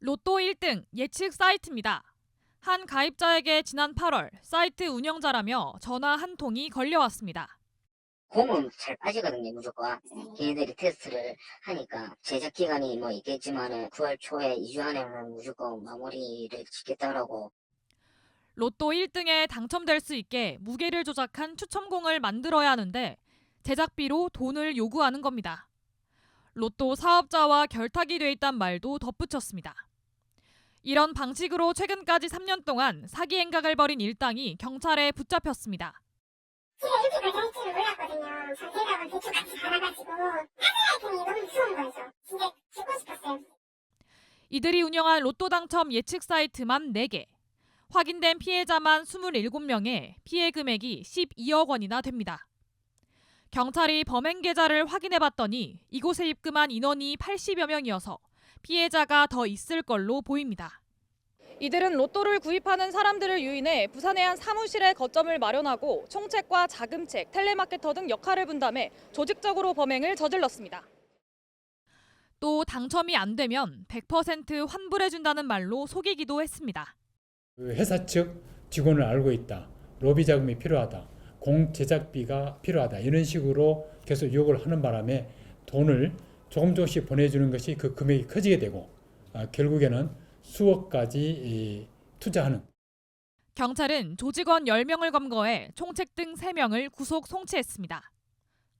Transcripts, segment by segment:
로또 1등 예측 사이트입니다. 한 가입자에게 지난 8월 사이트 운영자라며 전화 한 통이 걸려왔습니다. 공은 잘 빠지거든요, 무조건. 걔네들이 테스트를 하니까 제작 기간이 뭐 있겠지만은 9월 초에 2주 안에는 무조건 마무리를 짓겠다라고 로또 1등에 당첨될 수 있게 무게를 조작한 추첨공을 만들어야 하는데 제작비로 돈을 요구하는 겁니다. 로또 사업자와 결탁이 돼 있단 말도 덧붙였습니다. 이런 방식으로 최근까지 3년 동안 사기 행각을 벌인 일당이 경찰에 붙잡혔습니다. 제가 이렇게 발전할 줄은 몰랐거든요. 전세가만 대출같이 받아가지고 하드라이팅이 너무 무서운 거죠. 진짜 죽고 싶었어요. 이들이 운영한 로또 당첨 예측 사이트만 4개. 확인된 피해자만 27명에 피해 금액이 12억 원이나 됩니다. 경찰이 범행 계좌를 확인해 봤더니 이곳에 입금한 인원이 80여 명이어서 피해자가 더 있을 걸로 보입니다. 이들은 로또를 구입하는 사람들을 유인해 부산의 한 사무실에 거점을 마련하고 총책과 자금책, 텔레마케터 등 역할을 분담해 조직적으로 범행을 저질렀습니다. 또 당첨이 안 되면 100% 환불해준다는 말로 속이기도 했습니다. 그 회사 측 직원을 알고 있다. 로비 자금이 필요하다. 공 제작비가 필요하다. 이런 식으로 계속 유혹을 하는 바람에 돈을 조금 조금씩 보내주는 것이 그 금액이 커지게 되고 아, 결국에는 수억까지 이, 투자하는 경찰은 조직원 10명을 검거해 총책 등 3명을 구속 송치했습니다.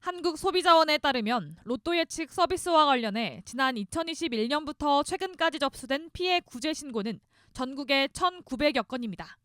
한국소비자원에 따르면 로또 예측 서비스와 관련해 지난 2021년부터 최근까지 접수된 피해 구제 신고는 전국에 1,900여 건입니다.